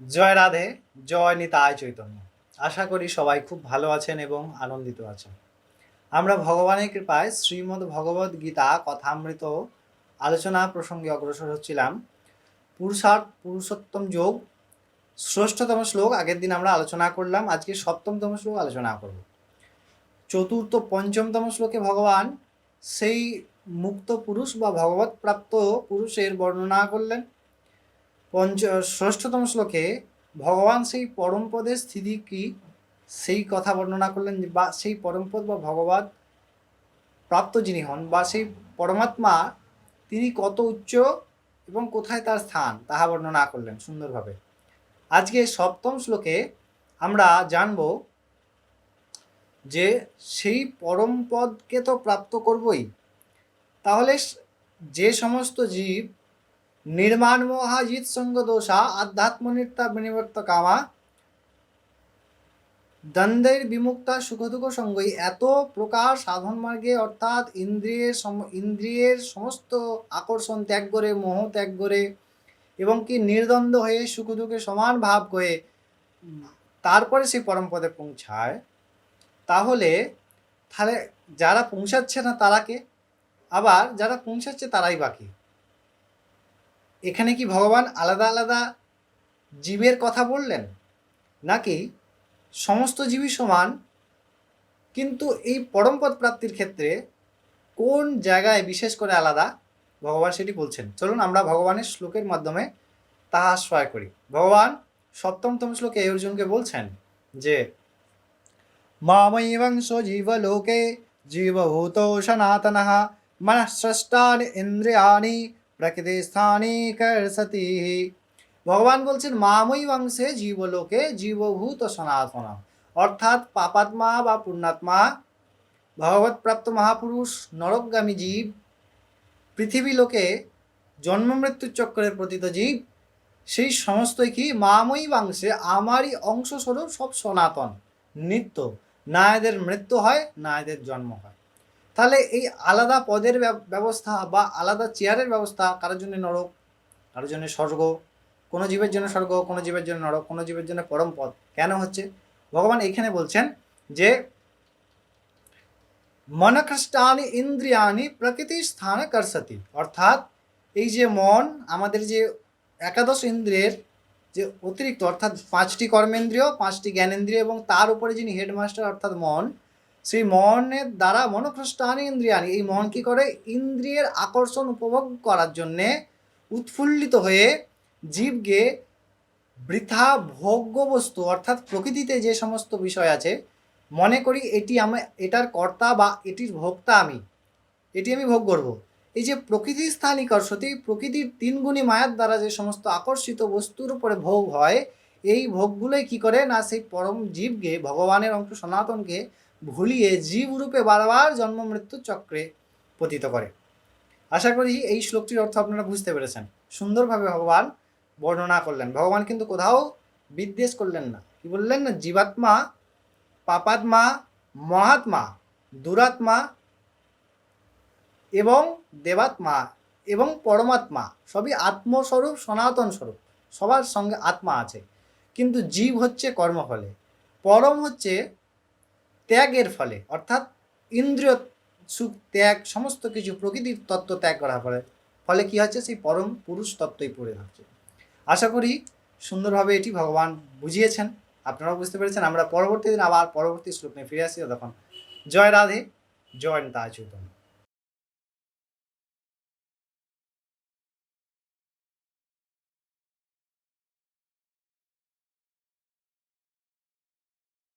জয় রাধে, জয় নিতায় চৈতন্য। আশা করি সবাই খুব ভালো আছেন এবং আনন্দিত আছেন। আমরা ভগবানের কৃপায় শ্রীমদ্ ভগবদ গীতা কথামৃত আলোচনা প্রসঙ্গে অগ্রসর হচ্ছিলাম। পুরুষার্থ, পুরুষোত্তম যোগ ষষ্ঠতম শ্লোক আগের দিন আমরা আলোচনা করলাম, আজকে সপ্তমতম শ্লোক আলোচনা করব। চতুর্থ, পঞ্চমতম শ্লোকে ভগবান সেই মুক্ত পুরুষ বা ভগবত প্রাপ্ত পুরুষের বর্ণনা করলেন। পঞ্চ ষষ্ঠতম শ্লোকে ভগবান সেই পরমপদের স্থিতি কি? সেই কথা বর্ণনা করলেন বা সেই পরমপদ বা ভগবত প্রাপ্ত যিনি হন, বা সেই পরমাত্মা তিনি কত উচ্চ এবং কোথায় তার স্থান? তাহা বর্ণনা করলেন সুন্দরভাবে। আজকে সপ্তম শ্লোকে আমরা জানব যে, সেই পরম পদকে তো প্রাপ্ত করবই। তাহলে যে সমস্ত জীব নির্মাণ মোহাজিত সঙ্গ দোষা আধ্যাত্ম নিত্যা বিনিবর্ত কামা। দ্বন্দ্বের বিমুক্তা সুখ দুঃখ সঙ্গই এত প্রকার সাধন মার্গে, অর্থাৎ ইন্দ্রিয়ের ইন্দ্রিয়ের সমস্ত আকর্ষণ ত্যাগ করে, মোহ ত্যাগ করে, এবং কি নির্দ্বন্দ্ব হয়ে সুখ দুঃখে সমান ভাব করে তারপরে সেই পরম পদে পৌঁছায়। তাহলে তাহলে যারা পৌঁছাচ্ছে না তারাকে? আবার যারা পৌঁছাচ্ছে তারাই বাকি। এখানে কি ভগবান আলাদা আলাদা জীবের কথা বললেন? নাকি সমস্ত জীবই সমান? কিন্তু এই পরমপদ প্রাপ্তির ক্ষেত্রে কোন জায়গায় বিশেষ করে আলাদা ভগবান সেটি বলছেন? চলুন আমরা ভগবানের শ্লোকের মাধ্যমে তাহা আশ্রয় করি। ভগবান সপ্তমতম শ্লোকে অর্জুনকে বলছেন যে মামৈবংশ জীবলোকে জীবভূত সনাতন, মনঃস্রষ্টানি ইন্দ্রিয়ানি প্রকৃতি স্থানে কর্ষতি ভগবান বলছেন মাময়ী বংশে জীবলোকে জীবভূত সনাতন অর্থাৎ পাপাত্মা বা পুণ্যাত্মা ভগবৎপ্রাপ্ত মহাপুরুষ নরকগামী জীব পৃথিবী লোকে জন্ম মৃত্যুর চক্রের প্রতীত জীব সেই সমস্তই কি? মাময়ী বাংশে আমারই অংশস্বরূপ সব সনাতন। নিত্য। না এদের মৃত্যু হয়, না এদের জন্ম হয়। তাহলে এই আলাদা পদের ব্যব- ব্যবস্থা বা আলাদা চেয়ারের ব্যবস্থা কারোর জন্য নরক, কারোর জন্য স্বর্গ, কোনো জীবের জন্য স্বর্গ, কোনো জীবের জন্য নরক, কোনো জীবের জন্য পরম পদ। কেন হচ্ছে? ভগবান এখানে বলছেন যে মনখ্রিস্টানি ইন্দ্রিয়ানি প্রকৃতি স্থানে করসতি অর্থাৎ এই যে মন, আমাদের যে একাদশ ইন্দ্রিয়ের যে অতিরিক্ত, অর্থাৎ পাঁচটি কর্মেন্দ্রিয়, পাঁচটি জ্ঞানেন্দ্রিয় এবং তার উপরে যিনি হেডমাস্টার অর্থাৎ মন সেই মনের দ্বারা মনখ্রষ্টানি ইন্দ্রিয়ানি এই মন কি করে? ইন্দ্রিয়ের আকর্ষণ উপভোগ করার জন্যে উৎফুল্লিত হয়ে জীবকে বৃথা ভোগ্য বস্তু অর্থাৎ প্রকৃতিতে যে সমস্ত বিষয় আছে, মনে করি এটি আমি, এটার কর্তা বা এটির ভোক্তা আমি। এটি আমি ভোগ করব। এই যে প্রকৃতি স্থানিক কর্ষতি প্রকৃতির তিনগুণী মায়ার দ্বারা যে সমস্ত আকর্ষিত বস্তুর উপরে ভোগ হয়, এই ভোগগুলোই কি করে? না, সেই পরম জীবকে, ভগবানের অংশ সনাতনকে ভুলিয়ে জীব রূপে বারবার জন্ম মৃত্যু চক্রে পতিত করে। আশা করি এই শ্লোকটির অর্থ আপনারা বুঝতে পেরেছেন। সুন্দরভাবে ভগবান বর্ণনা করলেন। ভগবান কিন্তু কোথাও বিদ্বেষ করলেন না। কি বললেন না? জীবাত্মা, পাপাত্মা, মহাত্মা, দুরাত্মা এবং দেবাত্মা এবং পরমাত্মা সবই আত্মস্বরূপ সনাতন স্বরূপ সবার সঙ্গে আত্মা আছে। কিন্তু জীব হচ্ছে কর্মফলে। পরম হচ্ছে ত্যাগের ফলে, অর্থাৎ ইন্দ্রিয় সুখ, ত্যাগ, সমস্ত কিছু প্রকৃতির তত্ত্ব ত্যাগ করার ফলে ফলে কী হচ্ছে? সেই পরম পুরুষ তত্ত্বই পড়ে থাকছে আশা করি সুন্দরভাবে এটি ভগবান বুঝিয়েছেন। আপনারাও বুঝতে পেরেছেন। আমরা পরবর্তী দিন আবার পরবর্তী শ্লোক নিয়ে ফিরে আসি। তখন জয় রাধে, জয় চৈতন্য